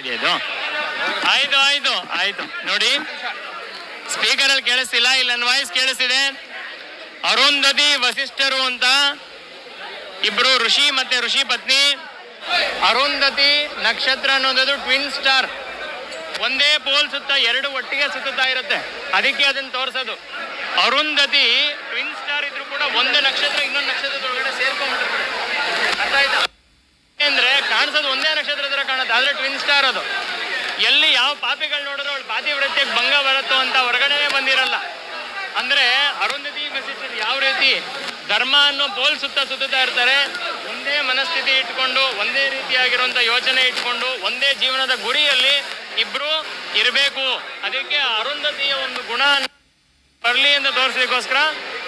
ಇದೆಯದು ಆಯ್ತು ಆಯ್ತು ಆಯ್ತು. ನೋಡಿ ಸ್ಪೀಕರ್ ಅಲ್ಲಿ ಕೇಳಿಸ್ತಿಲ್ಲ, ಇಲ್ಲಿ ನನ್ನ ವಾಯ್ಸ್ ಕೇಳಿಸ್ತಿದೆ. ಅರುಂಧತಿ ವಸಿಷ್ಠರು ಅಂತ ಇಬ್ರು ಋಷಿ ಮತ್ತೆ ಋಷಿ ಪತ್ನಿ. ಅರುಂಧತಿ ನಕ್ಷತ್ರ ಅನ್ನೋದು ಟ್ವಿನ್ ಸ್ಟಾರ್ ಒಂದೇ ಪೋಲ್ ಸುತ್ತ ಎರಡು ಒಟ್ಟಿಗೆ ಸುತ್ತಾ ಇರುತ್ತೆ. ಅದಕ್ಕೆ ಅದನ್ನ ತೋರಿಸೋದು. ಅರುಂಧತಿ ಟ್ವಿನ್ ಸ್ಟಾರ್ ಇದ್ರು ಕೂಡ ಒಂದು ನಕ್ಷತ್ರ ಇನ್ನೊಂದು ನಕ್ಷತ್ರದೊಳಗಡೆ ಸೇರ್ಕೊಂಡ್ಬಿಟ್ಟಿರುತ್ತೆ ಅರ್ಥ ಆಯ್ತಾ ಅಂದ್ರೆ ಕಾಣಿಸೋದು ಒಂದೇ ನಕ್ಷತ್ರ ತರ ಕಾಣುತ್ತೆ ಆದ್ರೆ ಟ್ವಿನ್ ಸ್ಟಾರ್ ಅದು. ಎಲ್ಲಿ ಯಾವ ಪಾಪಿಗಳು ನೋಡಿದ್ರು ಅವಳು ಪಾತಿವ್ರತ್ಯಕ್ಕೆ ಭಂಗ ಬರುತ್ತೋ ಅಂತ ಹೊರಗಡೆನೆ ಬಂದಿರಲ್ಲ. ಅಂದ್ರೆ ಅರುಂಧತಿ ವಸಿಷ್ಠರು ಯಾವ ರೀತಿ? ಧರ್ಮ ಅನ್ನೋ ಪೋಲ್ ಸುತ್ತ ಸುತ್ತಾ ಇರ್ತಾರೆ. ಒಂದೇ ಮನಸ್ಥಿತಿ ಇಟ್ಕೊಂಡು, ಒಂದೇ ರೀತಿಯಾಗಿರುವಂತ ಯೋಚನೆ ಇಟ್ಕೊಂಡು, ಒಂದೇ ಜೀವನದ ಗುರಿಯಲ್ಲಿ ಇಬ್ರು ಇರಬೇಕು. ಅದಕ್ಕೆ ಅರುಂಧತಿಯ ಒಂದು ಗುಣ ಬರಲಿ ಅಂತ ತೋರಿಸ್ಲಿಕ್ಕೋಸ್ಕರ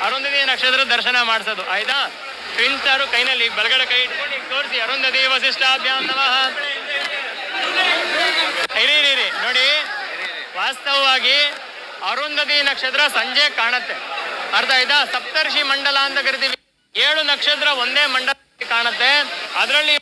ಅರುಂಧತಿ ನಕ್ಷತ್ರ ದರ್ಶನ ಮಾಡಿಸೋದು. ಆಯ್ತಾ? ಟ್ವಿನ್ ಸ್ಟಾರು ಕೈನಲ್ಲಿ ಬಲಗಡೆ ಕೈ ಇಟ್ಕೊಂಡು ತೋರಿಸಿ. ಅರುಂಧತಿ ವಸಿಷ್ಠಾಭ್ಯಾಂ ನಮಃ. ಇರಿ ನೋಡಿ, ವಾಸ್ತವವಾಗಿ ಅರುಂಧತಿ ನಕ್ಷತ್ರ ಸಂಜೆ ಕಾಣುತ್ತೆ. ಅರ್ಥ ಆಯ್ತಾ? ಸಪ್ತರ್ಷಿ ಮಂಡಲ ಅಂತ ಕರಿತೀವಿ. ಏಳು ನಕ್ಷತ್ರ ಒಂದೇ ಮಂಡಲ ಕಾಣುತ್ತೆ. ಅದರಲ್ಲಿ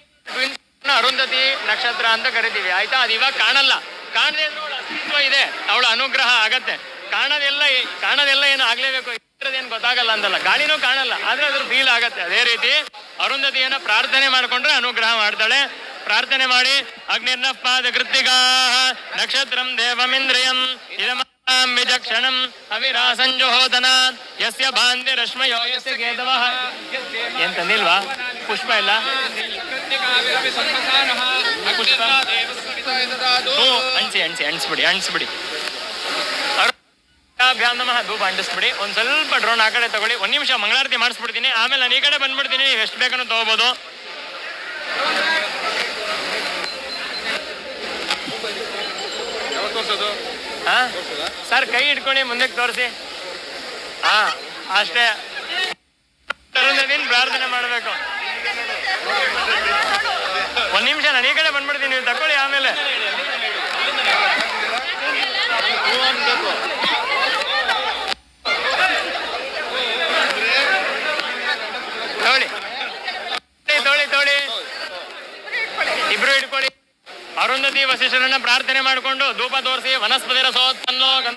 ಅರುಂಧತಿ ನಕ್ಷತ್ರ ಅಂತ ಕರಿತೀವಿ. ಆಯ್ತಾ? ಅದು ಇವಾಗ ಕಾಣಲ್ಲ. ಕಾಣದೇ ಅಸ್ತಿತ್ವ ಇದೆ. ಅವಳ ಅನುಗ್ರಹ ಆಗತ್ತೆ. ಕಾಣದೆಲ್ಲ ಕಾಣದೆಲ್ಲ ಏನು ಆಗ್ಲೇಬೇಕು? ಏನು ಗೊತ್ತಾಗಲ್ಲ ಅಂತಲ್ಲ. ಗಾಳಿನೂ ಕಾಣಲ್ಲ. ಆದ್ರೆ ಅದ್ರ ಫೀಲ್ ಆಗತ್ತೆ. ಅದೇ ರೀತಿ ಅರುಂಧತಿಯನ್ನ ಪ್ರಾರ್ಥನೆ ಮಾಡ್ಕೊಂಡ್ರೆ ಅನುಗ್ರಹ ಮಾಡ್ತಾಳೆ. ಪ್ರಾರ್ಥನೆ ಮಾಡಿ ಅಗ್ನಿರ್ನ ಪಾದ ಕೃತ್ತಿಗಾ ನಕ್ಷತ್ರಂ ದೇವಮಿಂದ್ರಿಯಂ ಇದಮಾಂ ಅವಿರಾಸಂಜುಹೋದನ ಯಸ್ಯ ಭಾಂತಿ ರಶ್ಮಯೋ ಯಸ್ಯ ಕೇತವಃ. ಏನ್ ಪುಷ್ಪ ಇಲ್ಲ? ಪುಷ್ಪ ಅಣ್ಸಿ ಅಣಿಸ್ಬಿಡಿ ಅಣ್ಸ್ಬಿಡಿ ನಮಃ, ಧೂಪ ಅಂಟಿಸ್ಬಿಡಿ. ಒಂದ್ ಸ್ವಲ್ಪ ಡ್ರೋನ್ ಆ ಕಡೆ ತಗೊಳ್ಳಿ. ಒಂದ್ ನಿಮಿಷ ಮಂಗಳಾರತಿ ಮಾಡಿಸ್ಬಿಡ್ತೀನಿ. ಆಮೇಲೆ ನಾನು ಈ ಕಡೆ ಬಂದ್ಬಿಡ್ತೀನಿ. ನೀವು ಎಷ್ಟು ಬೇಕನ್ನೋ ತಗೋಬಹುದು ಹಾ? ಸರ್ ಕೈ ಇಟ್ಕೊಂಡು ಮುಂದಕ್ಕೆ ತೋರಿಸಿ. ಹಾ ಅಷ್ಟೇ. ಪ್ರಾರ್ಥನೆ ಮಾಡಬೇಕು. ಒಂದ್ ನಿಮಿಷ ನಾನು ಈ ಕಡೆ ಬಂದ್ಬಿಡ್ತೀನಿ ನೀವು ತಕೊಳ್ಳಿ ಆಮೇಲೆ ತಗೊಳ್ಳಿ ತಗೊಳ್ಳಿ ತಗೊಳ್ಳಿ ಇಬ್ರು ಇಟ್ಕೊಳ್ಳಿ ಅರುಂಧತಿ ವಸಿಷ್ಠರನ್ನ ಪ್ರಾರ್ಥನೆ ಮಾಡಿಕೊಂಡು ಧೂಪ ತೋರಿಸಿ ವನಸ್ಪತಿ ರಸೋತ್ಪನ್ನೋ